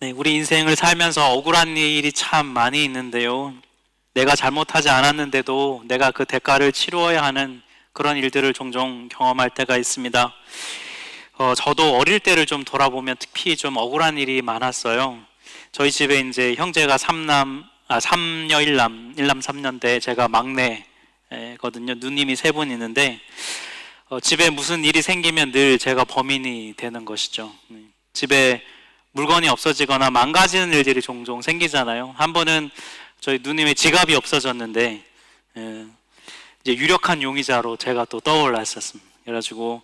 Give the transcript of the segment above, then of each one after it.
네, 우리 인생을 살면서 억울한 일이 참 많이 있는데요. 내가 잘못하지 않았는데도 내가 그 대가를 치루어야 하는 그런 일들을 종종 경험할 때가 있습니다. 어, 저도 어릴 때를 좀 돌아보면 특히 좀 억울한 일이 많았어요. 저희 집에 이제 형제가 삼남, 아, 삼녀 일남, 일남 삼녀인데 제가 막내거든요. 누님이 세 분 있는데 어, 집에 무슨 일이 생기면 늘 제가 범인이 되는 것이죠. 네. 집에 물건이 없어지거나 망가지는 일들이 종종 생기잖아요. 한 번은 저희 누님의 지갑이 없어졌는데 예, 이제 유력한 용의자로 제가 또 떠올랐었습니다. 그래가지고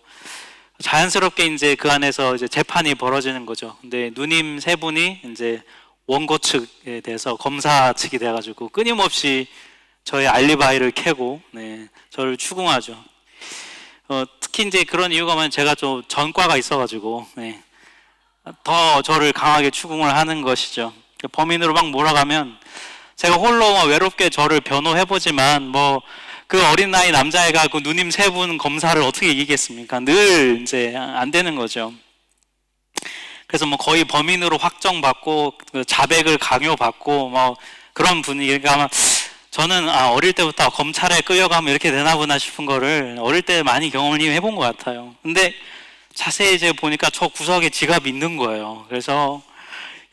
자연스럽게 이제 그 안에서 이제 재판이 벌어지는 거죠. 근데 누님 세 분이 이제 원고 측에 대해서 검사 측이 돼가지고 끊임없이 저의 알리바이를 캐고 네, 저를 추궁하죠. 어, 특히 이제 그런 이유가 뭐냐면 제가 좀 전과가 있어가지고 네, 더 저를 강하게 추궁을 하는 것이죠. 그 범인으로 막 몰아가면 제가 홀로 막 외롭게 저를 변호해보지만 뭐 그 어린 나이 남자애가 그 누님 세 분 검사를 어떻게 이기겠습니까? 늘 이제 안 되는 거죠. 그래서 뭐 거의 범인으로 확정받고 그 자백을 강요받고 뭐 그런 분위기가 아마 저는 아 어릴 때부터 검찰에 끌려가면 이렇게 되나 보나 싶은 거를 어릴 때 많이 경험을 해본 것 같아요. 근데 자세히 이제 보니까 저 구석에 지갑이 있는 거예요. 그래서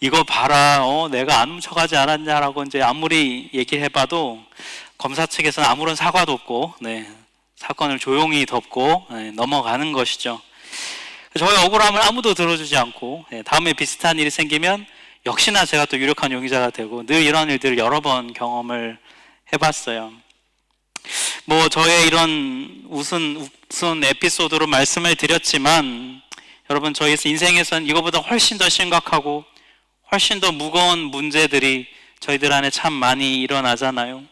이거 봐라, 어, 내가 안 훔쳐가지 않았냐라고 이제 아무리 얘기를 해봐도 검사 측에서는 아무런 사과도 없고, 네, 사건을 조용히 덮고 네, 넘어가는 것이죠. 저의 억울함을 아무도 들어주지 않고 네, 다음에 비슷한 일이 생기면 역시나 제가 또 유력한 용의자가 되고 늘 이런 일들을 여러 번 경험을 해봤어요. 뭐 저의 이런 웃은 웃은 에피소드로 말씀을 드렸지만 여러분 저희 인생에서는 이거보다 훨씬 더 심각하고 훨씬 더 무거운 문제들이 저희들 안에 참 많이 일어나잖아요.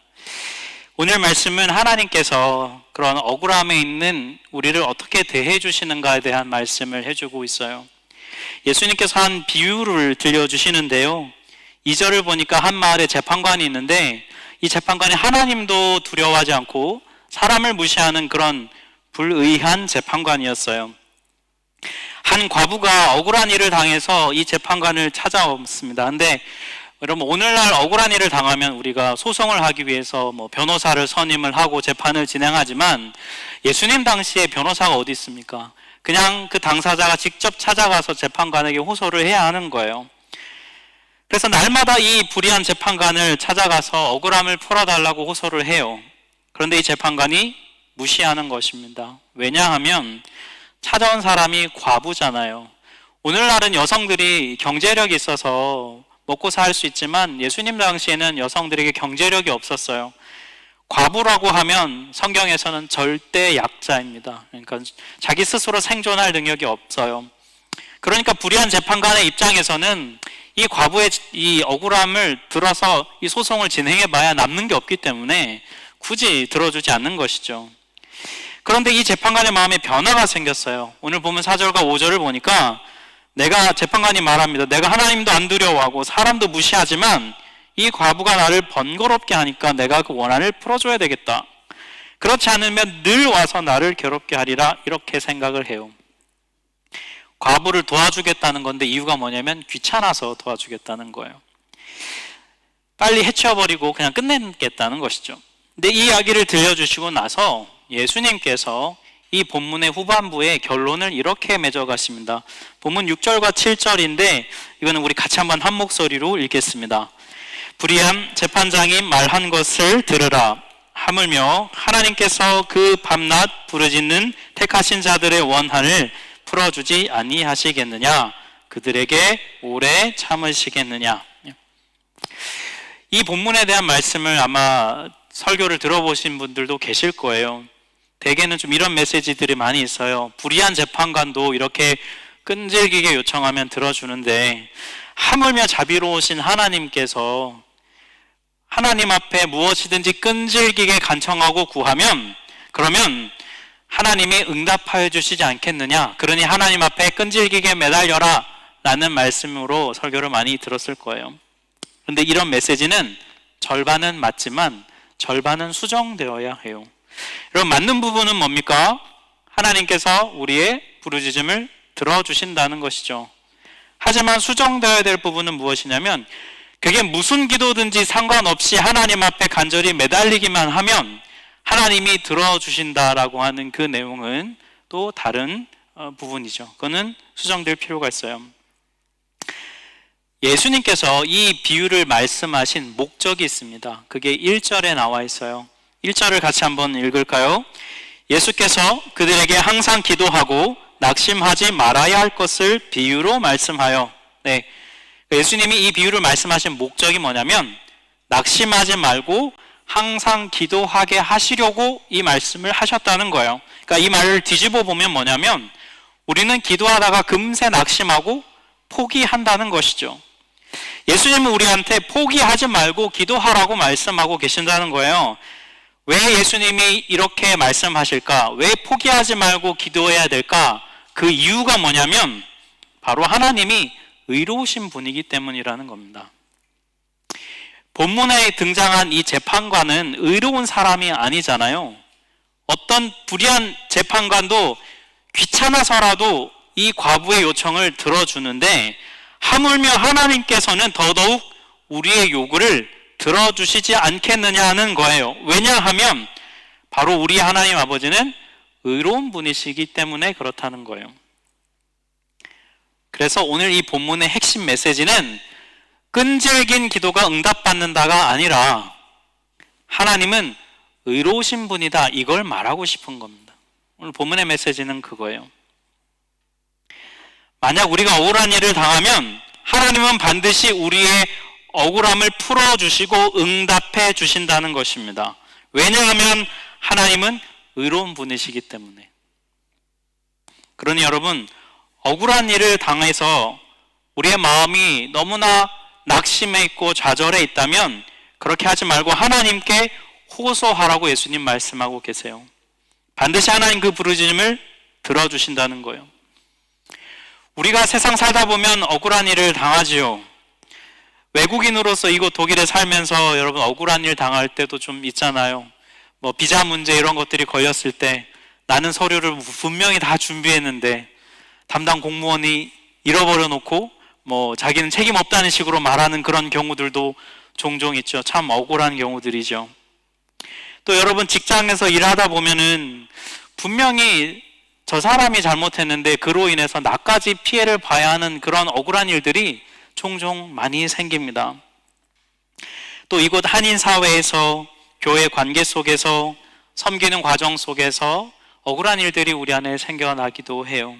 오늘 말씀은 하나님께서 그런 억울함에 있는 우리를 어떻게 대해 주시는가에 대한 말씀을 해주고 있어요. 예수님께서 한 비유를 들려주시는데요. 2절을 보니까 한 마을에 재판관이 있는데 이 재판관이 하나님도 두려워하지 않고 사람을 무시하는 그런 불의한 재판관이었어요. 한 과부가 억울한 일을 당해서 이 재판관을 찾아왔습니다. 근데 여러분 오늘날 억울한 일을 당하면 우리가 소송을 하기 위해서 뭐 변호사를 선임을 하고 재판을 진행하지만 예수님 당시에 변호사가 어디 있습니까? 그냥 그 당사자가 직접 찾아가서 재판관에게 호소를 해야 하는 거예요. 그래서 날마다 이 불의한 재판관을 찾아가서 억울함을 풀어달라고 호소를 해요. 그런데 이 재판관이 무시하는 것입니다. 왜냐하면 찾아온 사람이 과부잖아요. 오늘날은 여성들이 경제력이 있어서 먹고 살 수 있지만 예수님 당시에는 여성들에게 경제력이 없었어요. 과부라고 하면 성경에서는 절대 약자입니다. 그러니까 자기 스스로 생존할 능력이 없어요. 그러니까 불의한 재판관의 입장에서는 이 과부의 이 억울함을 들어서 이 소송을 진행해 봐야 남는 게 없기 때문에 굳이 들어주지 않는 것이죠. 그런데 이 재판관의 마음에 변화가 생겼어요. 오늘 보면 4절과 5절을 보니까 내가 재판관이 말합니다. 내가 하나님도 안 두려워하고 사람도 무시하지만 이 과부가 나를 번거롭게 하니까 내가 그 원한을 풀어줘야 되겠다. 그렇지 않으면 늘 와서 나를 괴롭게 하리라 이렇게 생각을 해요. 과부를 도와주겠다는 건데 이유가 뭐냐면 귀찮아서 도와주겠다는 거예요. 빨리 해치워버리고 그냥 끝내겠다는 것이죠. 근데 이 이야기를 들려주시고 나서 예수님께서 이 본문의 후반부에 결론을 이렇게 맺어가십니다. 본문 6절과 7절인데 이거는 우리 같이 한번 한 목소리로 읽겠습니다. 불의한 재판장이 말한 것을 들으라. 하물며 하나님께서 그 밤낮 부르짖는 택하신 자들의 원한을 풀어주지 아니하시겠느냐? 그들에게 오래 참으시겠느냐? 이 본문에 대한 말씀을 아마 설교를 들어보신 분들도 계실 거예요. 대개는 좀 이런 메시지들이 많이 있어요. 불의한 재판관도 이렇게 끈질기게 요청하면 들어주는데 하물며 자비로우신 하나님께서 하나님 앞에 무엇이든지 끈질기게 간청하고 구하면 그러면 하나님이 응답하여 주시지 않겠느냐? 그러니 하나님 앞에 끈질기게 매달려라 라는 말씀으로 설교를 많이 들었을 거예요. 그런데 이런 메시지는 절반은 맞지만 절반은 수정되어야 해요. 여러분 맞는 부분은 뭡니까? 하나님께서 우리의 부르짖음을 들어주신다는 것이죠. 하지만 수정되어야 될 부분은 무엇이냐면 그게 무슨 기도든지 상관없이 하나님 앞에 간절히 매달리기만 하면 하나님이 들어주신다라고 하는 그 내용은 또 다른 어, 부분이죠. 그거는 수정될 필요가 있어요. 예수님께서 이 비유를 말씀하신 목적이 있습니다. 그게 1절에 나와 있어요. 1절을 같이 한번 읽을까요? 예수께서 그들에게 항상 기도하고 낙심하지 말아야 할 것을 비유로 말씀하여. 네. 예수님이 이 비유를 말씀하신 목적이 뭐냐면 낙심하지 말고 항상 기도하게 하시려고 이 말씀을 하셨다는 거예요. 그러니까 이 말을 뒤집어 보면 뭐냐면 우리는 기도하다가 금세 낙심하고 포기한다는 것이죠. 예수님은 우리한테 포기하지 말고 기도하라고 말씀하고 계신다는 거예요. 왜 예수님이 이렇게 말씀하실까? 왜 포기하지 말고 기도해야 될까? 그 이유가 뭐냐면 바로 하나님이 의로우신 분이기 때문이라는 겁니다. 본문에 등장한 이 재판관은 의로운 사람이 아니잖아요. 어떤 불의한 재판관도 귀찮아서라도 이 과부의 요청을 들어주는데 하물며 하나님께서는 더더욱 우리의 요구를 들어주시지 않겠느냐 하는 거예요. 왜냐하면 바로 우리 하나님 아버지는 의로운 분이시기 때문에 그렇다는 거예요. 그래서 오늘 이 본문의 핵심 메시지는 끈질긴 기도가 응답받는다가 아니라 하나님은 의로우신 분이다. 이걸 말하고 싶은 겁니다. 오늘 본문의 메시지는 그거예요. 만약 우리가 억울한 일을 당하면 하나님은 반드시 우리의 억울함을 풀어주시고 응답해 주신다는 것입니다. 왜냐하면 하나님은 의로운 분이시기 때문에. 그러니 여러분, 억울한 일을 당해서 우리의 마음이 너무나 낙심해 있고 좌절해 있다면 그렇게 하지 말고 하나님께 호소하라고 예수님 말씀하고 계세요. 반드시 하나님 그 부르짖음을 들어주신다는 거예요. 우리가 세상 살다 보면 억울한 일을 당하지요. 외국인으로서 이곳 독일에 살면서 여러분 억울한 일 당할 때도 좀 있잖아요. 뭐 비자 문제 이런 것들이 걸렸을 때 나는 서류를 분명히 다 준비했는데 담당 공무원이 잃어버려 놓고 뭐 자기는 책임 없다는 식으로 말하는 그런 경우들도 종종 있죠. 참 억울한 경우들이죠. 또 여러분 직장에서 일하다 보면은 분명히 저 사람이 잘못했는데 그로 인해서 나까지 피해를 봐야 하는 그런 억울한 일들이 종종 많이 생깁니다. 또 이곳 한인 사회에서 교회 관계 속에서 섬기는 과정 속에서 억울한 일들이 우리 안에 생겨나기도 해요.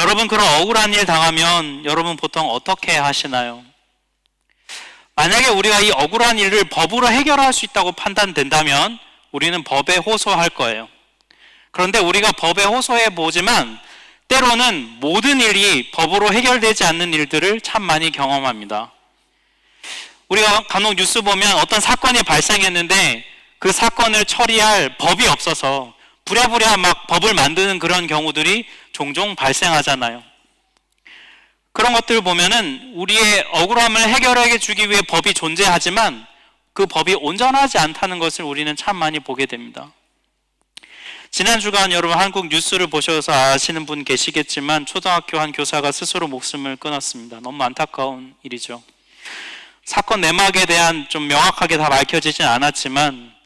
여러분 그런 억울한 일 당하면 여러분 보통 어떻게 하시나요? 만약에 우리가 이 억울한 일을 법으로 해결할 수 있다고 판단된다면 우리는 법에 호소할 거예요. 그런데 우리가 법에 호소해 보지만 때로는 모든 일이 법으로 해결되지 않는 일들을 참 많이 경험합니다. 우리가 간혹 뉴스 보면 어떤 사건이 발생했는데 그 사건을 처리할 법이 없어서 부랴부랴 막 법을 만드는 그런 경우들이 종종 발생하잖아요. 그런 것들 보면은 우리의 억울함을 해결해 주기 위해 법이 존재하지만 그 법이 온전하지 않다는 것을 우리는 참 많이 보게 됩니다. 지난 주간 여러분 한국 뉴스를 보셔서 아시는 분 계시겠지만 초등학교 한 교사가 스스로 목숨을 끊었습니다. 너무 안타까운 일이죠. 사건 내막에 대한 좀 명확하게 다 밝혀지진 않았지만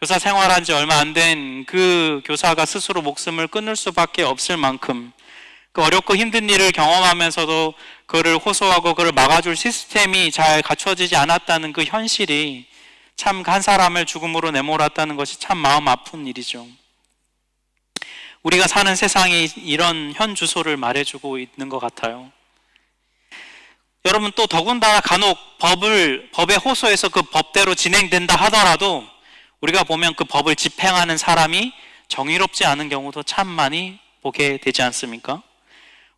교사 생활한 지 얼마 안 된 그 교사가 스스로 목숨을 끊을 수밖에 없을 만큼 그 어렵고 힘든 일을 경험하면서도 그를 호소하고 그를 막아줄 시스템이 잘 갖춰지지 않았다는 그 현실이 참 한 사람을 죽음으로 내몰았다는 것이 참 마음 아픈 일이죠. 우리가 사는 세상이 이런 현 주소를 말해주고 있는 것 같아요. 여러분 또 더군다나 간혹 법을 법에 호소해서 그 법대로 진행된다 하더라도 우리가 보면 그 법을 집행하는 사람이 정의롭지 않은 경우도 참 많이 보게 되지 않습니까?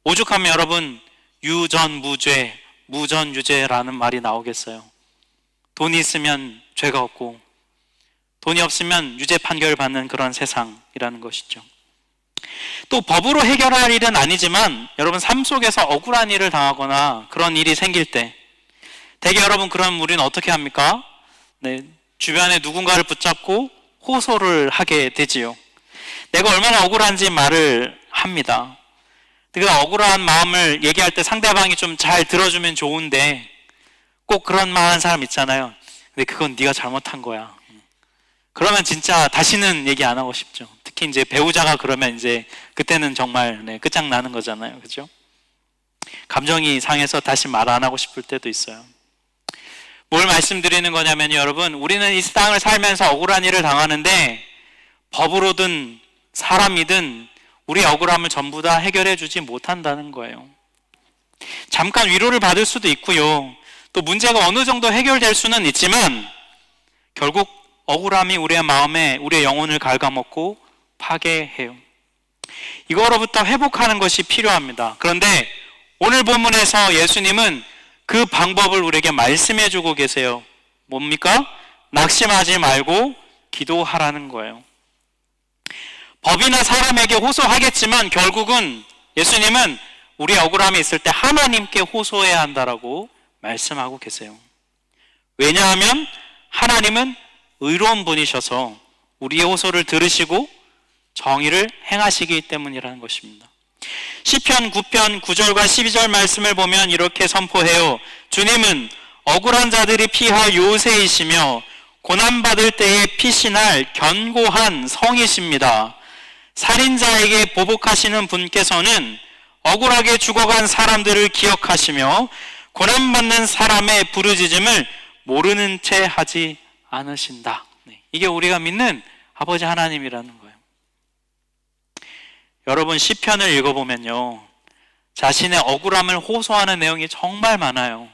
오죽하면 여러분 유전무죄, 무전유죄라는 말이 나오겠어요. 돈이 있으면 죄가 없고 돈이 없으면 유죄 판결 받는 그런 세상이라는 것이죠. 또 법으로 해결할 일은 아니지만 여러분 삶 속에서 억울한 일을 당하거나 그런 일이 생길 때 대개 여러분 그럼 우리는 어떻게 합니까? 네, 주변에 누군가를 붙잡고 호소를 하게 되지요. 내가 얼마나 억울한지 말을 합니다. 그 억울한 마음을 얘기할 때 상대방이 좀 잘 들어주면 좋은데 꼭 그런 말 하는 사람 있잖아요. 근데 그건 네가 잘못한 거야. 그러면 진짜 다시는 얘기 안 하고 싶죠. 특히 이제 배우자가 그러면 이제 그때는 정말 네, 끝장나는 거잖아요. 그죠? 감정이 상해서 다시 말 안 하고 싶을 때도 있어요. 뭘 말씀드리는 거냐면 여러분, 우리는 이 땅을 살면서 억울한 일을 당하는데 법으로든 사람이든 우리 억울함을 전부 다 해결해 주지 못한다는 거예요. 잠깐 위로를 받을 수도 있고요. 또 문제가 어느 정도 해결될 수는 있지만 결국 억울함이 우리의 마음에 우리의 영혼을 갉아먹고 파괴해요. 이거로부터 회복하는 것이 필요합니다. 그런데 오늘 본문에서 예수님은 그 방법을 우리에게 말씀해 주고 계세요. 뭡니까? 낙심하지 말고 기도하라는 거예요. 법이나 사람에게 호소하겠지만 결국은 예수님은 우리 억울함이 있을 때 하나님께 호소해야 한다라고 말씀하고 계세요. 왜냐하면 하나님은 의로운 분이셔서 우리의 호소를 들으시고 정의를 행하시기 때문이라는 것입니다. 시편 9편 9절과 12절 말씀을 보면 이렇게 선포해요. 주님은 억울한 자들이 피할 요새이시며 고난받을 때에 피신할 견고한 성이십니다. 살인자에게 보복하시는 분께서는 억울하게 죽어간 사람들을 기억하시며 고난받는 사람의 부르짖음을 모르는 채 하지 않으신다. 네, 이게 우리가 믿는 아버지 하나님이라는. 여러분 시편을 읽어보면요. 자신의 억울함을 호소하는 내용이 정말 많아요.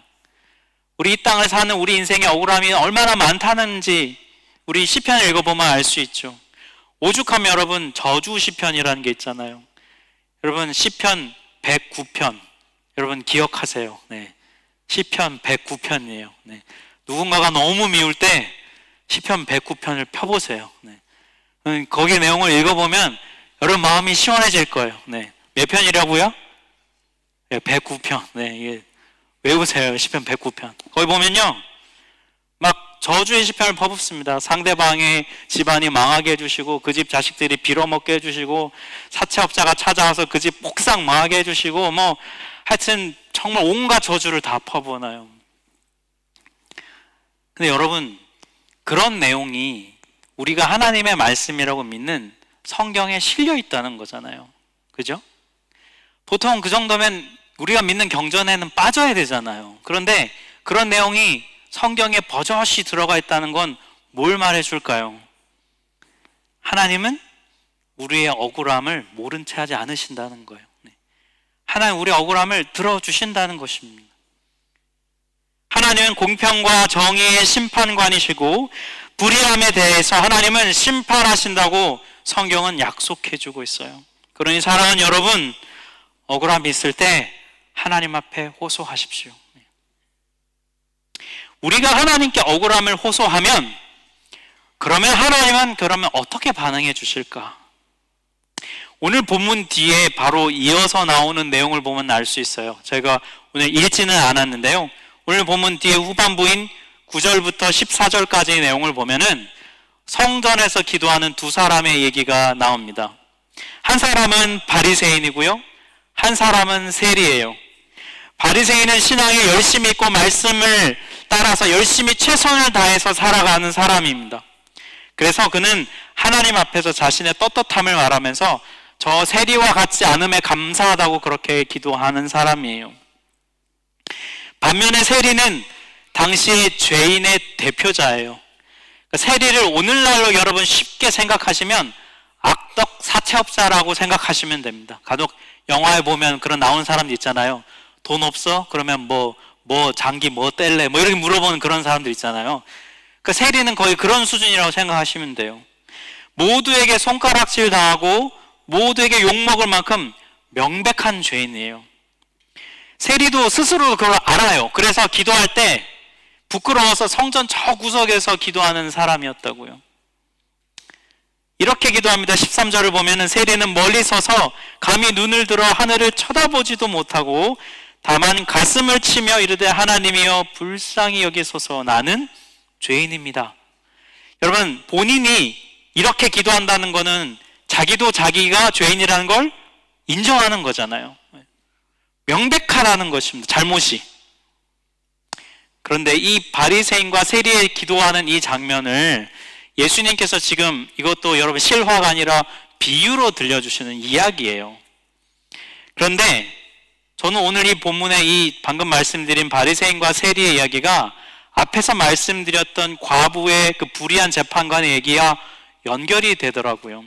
우리 이 땅을 사는 우리 인생의 억울함이 얼마나 많다는지 우리 시편을 읽어보면 알 수 있죠. 오죽하면 여러분 저주 시편이라는 게 있잖아요. 여러분 시편 109편 여러분 기억하세요. 네. 시편 109편이에요. 네. 누군가가 너무 미울 때 시편 109편을 펴보세요. 네. 음, 거기 내용을 읽어보면 여러분 마음이 시원해질 거예요. 네. 몇 편이라고요? 네, 109편. 네, 이게 외우세요. 시편 109편. 거기 보면요. 막 저주의 시편을 퍼붓습니다. 상대방의 집안이 망하게 해주시고 그 집 자식들이 빌어먹게 해주시고 사채업자가 찾아와서 그 집 폭삭 망하게 해주시고 뭐 하여튼 정말 온갖 저주를 다 퍼부어놔요. 근데 여러분 그런 내용이 우리가 하나님의 말씀이라고 믿는 성경에 실려 있다는 거잖아요. 그죠? 보통 그 정도면 우리가 믿는 경전에는 빠져야 되잖아요. 그런데 그런 내용이 성경에 버젓이 들어가 있다는 건 뭘 말해 줄까요? 하나님은 우리의 억울함을 모른 채 하지 않으신다는 거예요. 네. 하나님 우리 억울함을 들어주신다는 것입니다. 하나님은 공평과 정의의 심판관이시고 불의함에 대해서 하나님은 심판하신다고 성경은 약속해 주고 있어요. 그러니 사랑하는 여러분, 억울함이 있을 때 하나님 앞에 호소하십시오. 우리가 하나님께 억울함을 호소하면 그러면 하나님은 그러면 어떻게 반응해 주실까? 오늘 본문 뒤에 바로 이어서 나오는 내용을 보면 알 수 있어요. 제가 오늘 읽지는 않았는데요. 오늘 본문 뒤에 후반부인 9절부터 14절까지의 내용을 보면은 성전에서 기도하는 두 사람의 얘기가 나옵니다. 한 사람은 바리새인이고요. 한 사람은 세리예요. 바리새인은 신앙에 열심히 있고 말씀을 따라서 열심히 최선을 다해서 살아가는 사람입니다. 그래서 그는 하나님 앞에서 자신의 떳떳함을 말하면서 저 세리와 같지 않음에 감사하다고 그렇게 기도하는 사람이에요. 반면에 세리는 당시 죄인의 대표자예요. 그러니까 세리를 오늘날로 여러분 쉽게 생각하시면 악덕 사채업자라고 생각하시면 됩니다. 가족 영화에 보면 그런 나온 사람들 있잖아요. 돈 없어? 그러면 뭐, 뭐, 장기 뭐 뗄래? 뭐 이렇게 물어보는 그런 사람들 있잖아요. 그 세리는 거의 그런 수준이라고 생각하시면 돼요. 모두에게 손가락질 당하고 모두에게 욕먹을 만큼 명백한 죄인이에요. 세리도 스스로 그걸 알아요. 그래서 기도할 때 부끄러워서 성전 저 구석에서 기도하는 사람이었다고요. 이렇게 기도합니다. 13절을 보면은 세리는 멀리 서서 감히 눈을 들어 하늘을 쳐다보지도 못하고 다만 가슴을 치며 이르되 하나님이여 불쌍히 여기소서 나는 죄인입니다. 여러분 본인이 이렇게 기도한다는 것은 자기도 자기가 죄인이라는 걸 인정하는 거잖아요. 명백하다는 것입니다. 잘못이. 그런데 이 바리새인과 세리에 기도하는 이 장면을 예수님께서 지금 이것도 여러분 실화가 아니라 비유로 들려주시는 이야기예요. 그런데 저는 오늘 이 본문의 이 방금 말씀드린 바리새인과 세리의 이야기가 앞에서 말씀드렸던 과부의 그 불의한 재판관의 얘기와 연결이 되더라고요.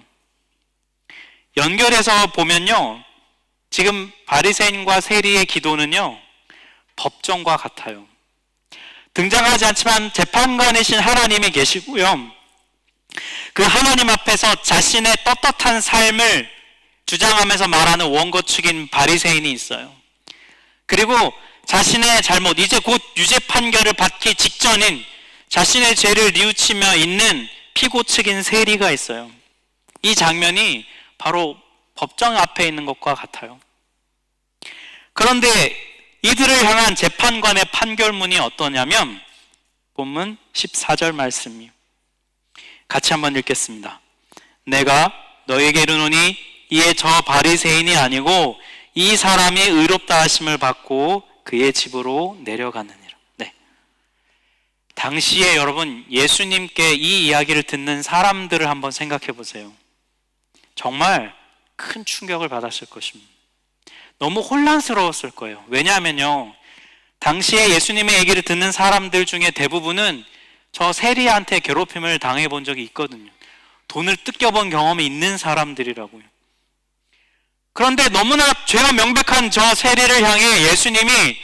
연결해서 보면요. 지금 바리새인과 세리의 기도는요. 법정과 같아요. 등장하지 않지만 재판관이신 하나님이 계시고요. 그 하나님 앞에서 자신의 떳떳한 삶을 주장하면서 말하는 원고축인 바리새인이 있어요. 그리고 자신의 잘못, 이제 곧 유죄 판결을 받기 직전인 자신의 죄를 뉘우치며 있는 피고 측인 세리가 있어요. 이 장면이 바로 법정 앞에 있는 것과 같아요. 그런데 이들을 향한 재판관의 판결문이 어떠냐면 본문 14절 말씀이요. 같이 한번 읽겠습니다. 내가 너에게 이르노니 이에 저 바리새인이 아니고 이 사람이 의롭다 하심을 받고 그의 집으로 내려가느니라. 네. 당시에 여러분 예수님께 이 이야기를 듣는 사람들을 한번 생각해 보세요. 정말 큰 충격을 받았을 것입니다. 너무 혼란스러웠을 거예요. 왜냐하면요. 당시에 예수님의 얘기를 듣는 사람들 중에 대부분은 저 세리한테 괴롭힘을 당해 본 적이 있거든요. 돈을 뜯겨본 경험이 있는 사람들이라고요. 그런데 너무나 죄가 명백한 저 세리를 향해 예수님이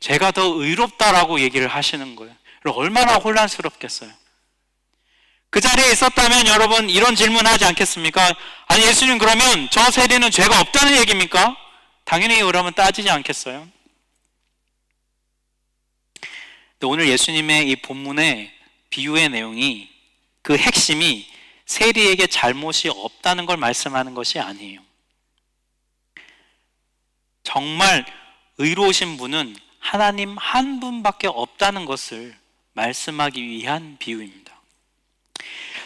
제가 더 의롭다라고 얘기를 하시는 거예요. 얼마나 혼란스럽겠어요. 그 자리에 있었다면 여러분 이런 질문 하지 않겠습니까? 아니 예수님 그러면 저 세리는 죄가 없다는 얘기입니까? 당연히 그러면 따지지 않겠어요? 오늘 예수님의 이 본문의 비유의 내용이 그 핵심이 세리에게 잘못이 없다는 걸 말씀하는 것이 아니에요. 정말 의로우신 분은 하나님 한 분밖에 없다는 것을 말씀하기 위한 비유입니다.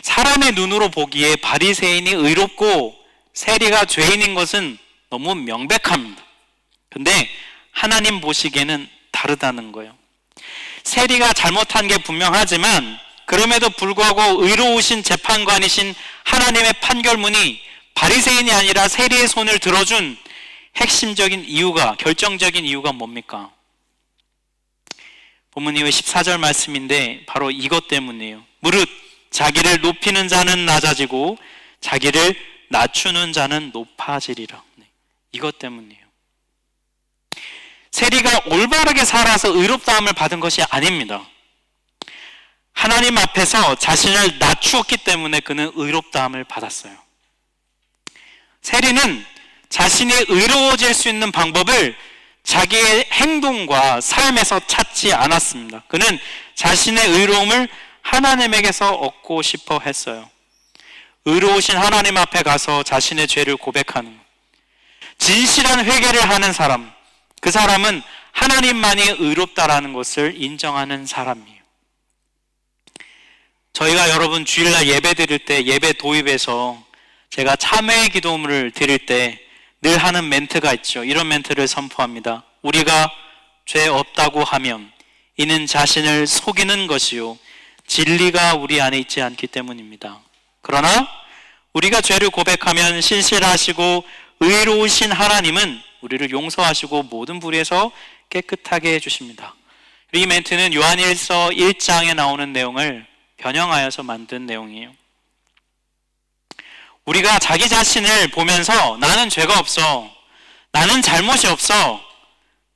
사람의 눈으로 보기에 바리새인이 의롭고 세리가 죄인인 것은 너무 명백합니다. 근데 하나님 보시기에는 다르다는 거예요. 세리가 잘못한 게 분명하지만 그럼에도 불구하고 의로우신 재판관이신 하나님의 판결문이 바리새인이 아니라 세리의 손을 들어준 핵심적인 이유가 결정적인 이유가 뭡니까? 본문 이후 14절 말씀인데 바로 이것 때문이에요. 무릇 자기를 높이는 자는 낮아지고 자기를 낮추는 자는 높아지리라. 네, 이것 때문이에요. 세리가 올바르게 살아서 의롭다함을 받은 것이 아닙니다. 하나님 앞에서 자신을 낮추었기 때문에 그는 의롭다함을 받았어요. 세리는 자신이 의로워질 수 있는 방법을 자기의 행동과 삶에서 찾지 않았습니다. 그는 자신의 의로움을 하나님에게서 얻고 싶어 했어요. 의로우신 하나님 앞에 가서 자신의 죄를 고백하는 진실한 회개를 하는 사람, 그 사람은 하나님만이 의롭다라는 것을 인정하는 사람이에요. 저희가 여러분 주일날 예배 드릴 때 예배 도입에서 제가 참회 기도문을 드릴 때 늘 하는 멘트가 있죠. 이런 멘트를 선포합니다. 우리가 죄 없다고 하면 이는 자신을 속이는 것이요. 진리가 우리 안에 있지 않기 때문입니다. 그러나 우리가 죄를 고백하면 신실하시고 의로우신 하나님은 우리를 용서하시고 모든 불의에서 깨끗하게 해주십니다. 이 멘트는 요한일서 1장에 나오는 내용을 변형하여서 만든 내용이에요. 우리가 자기 자신을 보면서 나는 죄가 없어. 나는 잘못이 없어.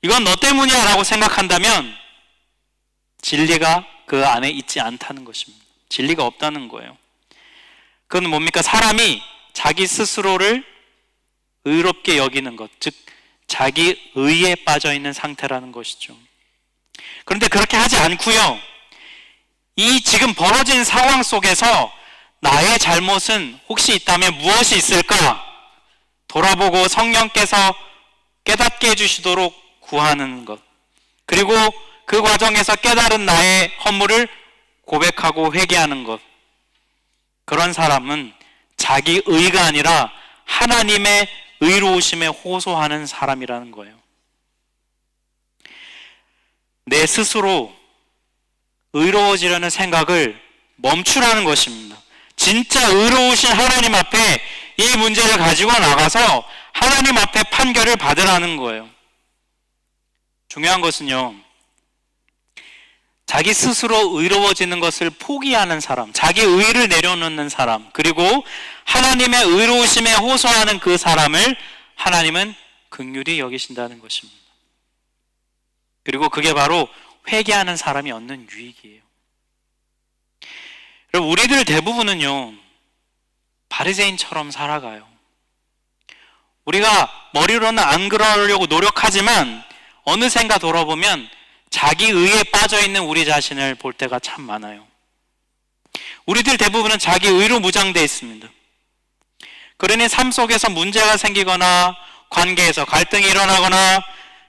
이건 너 때문이야 라고 생각한다면 진리가 그 안에 있지 않다는 것입니다. 진리가 없다는 거예요. 그건 뭡니까? 사람이 자기 스스로를 의롭게 여기는 것, 즉, 자기 의에 빠져 있는 상태라는 것이죠. 그런데 그렇게 하지 않고요. 이 지금 벌어진 상황 속에서 나의 잘못은 혹시 있다면 무엇이 있을까? 돌아보고 성령께서 깨닫게 해주시도록 구하는 것. 그리고 그 과정에서 깨달은 나의 허물을 고백하고 회개하는 것. 그런 사람은 자기 의가 아니라 하나님의 의로우심에 호소하는 사람이라는 거예요. 내 스스로 의로워지려는 생각을 멈추라는 것입니다. 진짜 의로우신 하나님 앞에 이 문제를 가지고 나가서 하나님 앞에 판결을 받으라는 거예요. 중요한 것은요, 자기 스스로 의로워지는 것을 포기하는 사람, 자기 의를 내려놓는 사람, 그리고 하나님의 의로우심에 호소하는 그 사람을 하나님은 극률이 여기신다는 것입니다. 그리고 그게 바로 회개하는 사람이 얻는 유익이에요. 여러분, 우리들 대부분은요, 바리새인처럼 살아가요. 우리가 머리로는 안 그러려고 노력하지만 어느샌가 돌아보면 자기 의에 빠져 있는 우리 자신을 볼 때가 참 많아요. 우리들 대부분은 자기 의로 무장되어 있습니다. 그러니 삶 속에서 문제가 생기거나 관계에서 갈등이 일어나거나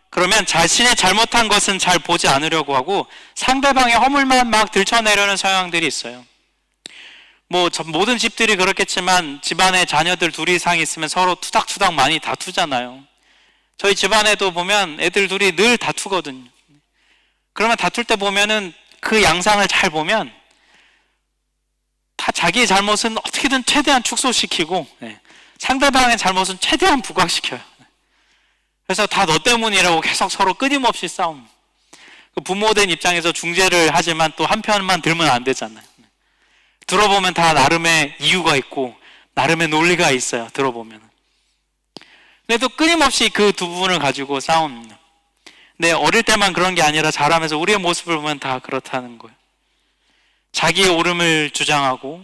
그러면 자신의 잘못한 것은 잘 보지 않으려고 하고 상대방의 허물만 막 들춰내려는 성향들이 있어요. 뭐 모든 집들이 그렇겠지만 집안에 자녀들 둘 이상 있으면 서로 투닥투닥 많이 다투잖아요. 저희 집안에도 보면 애들 둘이 늘 다투거든요. 그러면 다툴 때 보면은 그 양상을 잘 보면 다 자기의 잘못은 어떻게든 최대한 축소시키고 네. 상대방의 잘못은 최대한 부각시켜요. 그래서 다 너 때문이라고 계속 서로 끊임없이 싸움. 그 부모된 입장에서 중재를 하지만 또 한편만 들면 안 되잖아요. 들어보면 다 나름의 이유가 있고 나름의 논리가 있어요. 들어보면. 또 끊임없이 그 두 부분을 가지고 싸웁니다. 근데 어릴 때만 그런 게 아니라 자라면서 우리의 모습을 보면 다 그렇다는 거예요. 자기의 옳음을 주장하고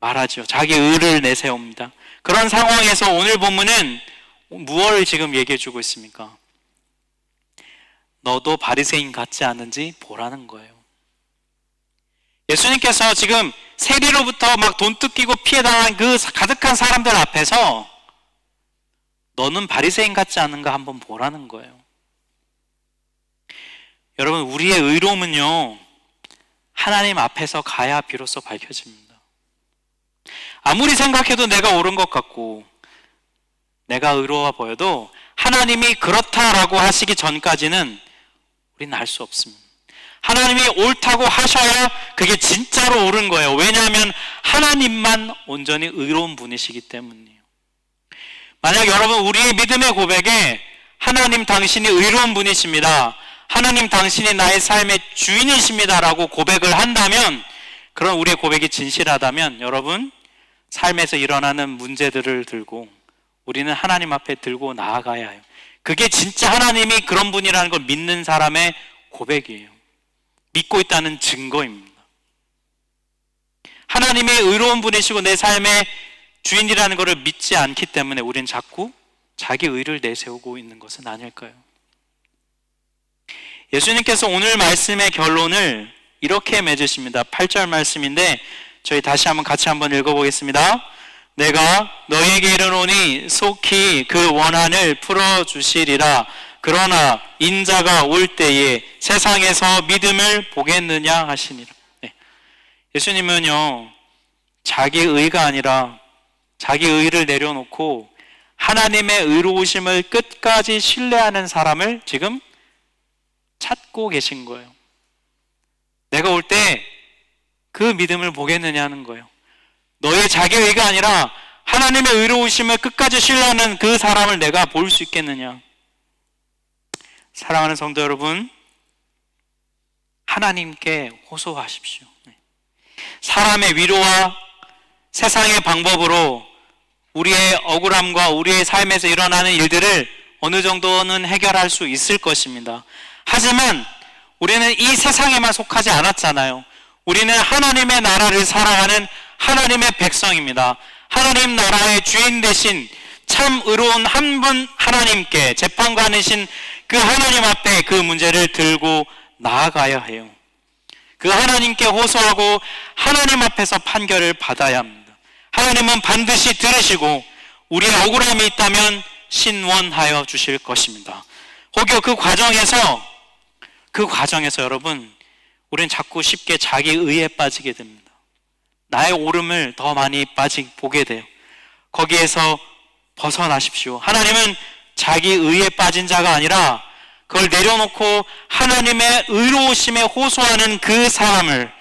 말하죠. 자기 의를 내세웁니다. 그런 상황에서 오늘 본문은 무엇을 지금 얘기해 주고 있습니까? 너도 바리새인 같지 않은지 보라는 거예요. 예수님께서 지금 세리로부터 막 돈 뜯기고 피해 당한 그 가득한 사람들 앞에서 너는 바리새인 같지 않은가 한번 보라는 거예요. 여러분 우리의 의로움은요 하나님 앞에서 가야 비로소 밝혀집니다. 아무리 생각해도 내가 옳은 것 같고 내가 의로워 보여도 하나님이 그렇다라고 하시기 전까지는 우리는 알 수 없습니다. 하나님이 옳다고 하셔야 그게 진짜로 옳은 거예요. 왜냐하면 하나님만 온전히 의로운 분이시기 때문이에요. 만약 여러분 우리의 믿음의 고백에 하나님 당신이 의로운 분이십니다. 하나님 당신이 나의 삶의 주인이십니다라고 고백을 한다면 그런 우리의 고백이 진실하다면 여러분 삶에서 일어나는 문제들을 들고 우리는 하나님 앞에 들고 나아가야 해요. 그게 진짜 하나님이 그런 분이라는 걸 믿는 사람의 고백이에요. 믿고 있다는 증거입니다. 하나님의 의로운 분이시고 내 삶의 주인이라는 것을 믿지 않기 때문에 우리는 자꾸 자기 의를 내세우고 있는 것은 아닐까요? 예수님께서 오늘 말씀의 결론을 이렇게 맺으십니다. 8절 말씀인데 저희 다시 한번 같이 한번 읽어보겠습니다. 내가 너에게 이르노니 속히 그 원한을 풀어주시리라. 그러나 인자가 올 때에 세상에서 믿음을 보겠느냐 하시니라. 네. 예수님은요, 자기 의가 아니라 자기 의를 내려놓고 하나님의 의로우심을 끝까지 신뢰하는 사람을 지금 찾고 계신 거예요. 내가 올 때 그 믿음을 보겠느냐 하는 거예요. 너의 자기 의가 아니라 하나님의 의로우심을 끝까지 신뢰하는 그 사람을 내가 볼 수 있겠느냐. 사랑하는 성도 여러분, 하나님께 호소하십시오. 네. 사람의 위로와 세상의 방법으로 우리의 억울함과 우리의 삶에서 일어나는 일들을 어느 정도는 해결할 수 있을 것입니다. 하지만 우리는 이 세상에만 속하지 않았잖아요. 우리는 하나님의 나라를 사랑하는 하나님의 백성입니다. 하나님 나라의 주인 대신 참 의로운 한 분 하나님께 재판관이신 그 하나님 앞에 그 문제를 들고 나아가야 해요. 그 하나님께 호소하고 하나님 앞에서 판결을 받아야 합니다. 하나님은 반드시 들으시고 우리의 억울함이 있다면 신원하여 주실 것입니다. 혹여 그 과정에서 그 과정에서 여러분 우리는 자꾸 쉽게 자기 의에 빠지게 됩니다. 나의 오름을 더 많이 빠지 보게 돼요. 거기에서 벗어나십시오. 하나님은 자기 의에 빠진 자가 아니라 그걸 내려놓고 하나님의 의로우심에 호소하는 그 사람을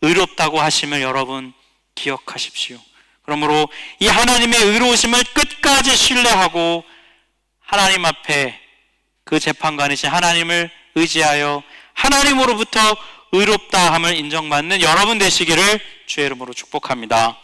의롭다고 하심을 여러분 기억하십시오. 그러므로 이 하나님의 의로우심을 끝까지 신뢰하고 하나님 앞에 그 재판관이신 하나님을 의지하여 하나님으로부터 의롭다함을 인정받는 여러분 되시기를 주의 이름으로 축복합니다.